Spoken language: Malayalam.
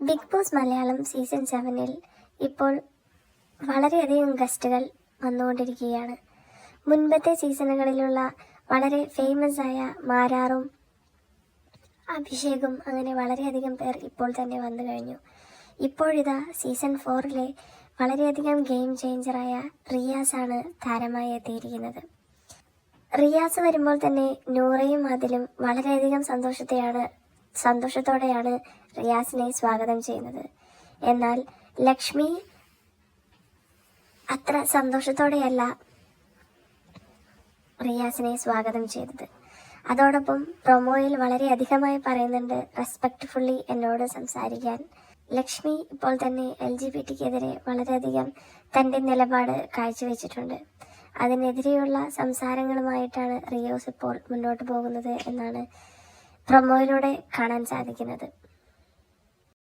ബിഗ് ബോസ് മലയാളം സീസൺ സെവനിൽ ഇപ്പോൾ വളരെയധികം ഗസ്റ്റുകൾ വന്നുകൊണ്ടിരിക്കുകയാണ്. മുൻപത്തെ സീസണുകളിലുള്ള വളരെ ഫേമസ് ആയ മാരാറും അഭിഷേകും അങ്ങനെ വളരെയധികം പേർ ഇപ്പോൾ തന്നെ വന്നു കഴിഞ്ഞു. ഇപ്പോഴിതാ സീസൺ ഫോറിലെ വളരെയധികം ഗെയിം ചേഞ്ചറായ റിയാസ് ആണ് താരമായി എത്തിയിരിക്കുന്നത്. റിയാസ് വരുമ്പോൾ തന്നെ നൂറയും അതിലും വളരെയധികം സന്തോഷത്തെയാണ് സന്തോഷത്തോടെയാണ് റിയാസിനെ സ്വാഗതം ചെയ്യുന്നത്. എന്നാൽ ലക്ഷ്മി അത്ര സന്തോഷത്തോടെയല്ല റിയാസിനെ സ്വാഗതം ചെയ്തത്. അതോടൊപ്പം പ്രൊമോയിൽ വളരെ അധികമായി പറയുന്നുണ്ട് റെസ്പെക്റ്റ്ഫുള്ളി എന്നോട് സംസാരിക്കാൻ. ലക്ഷ്മി ഇപ്പോൾ തന്നെ എൽ ജി ബി ടിക്കെതിരെ വളരെയധികം തന്റെ നിലപാട് കാഴ്ചവെച്ചിട്ടുണ്ട്. അതിനെതിരെയുള്ള സംസാരങ്ങളുമായിട്ടാണ് റിയോസ് ഇപ്പോൾ മുന്നോട്ട് പോകുന്നത് എന്നാണ് പ്രൊമോയിലൂടെ കാണാൻ സാധിക്കുന്നത്.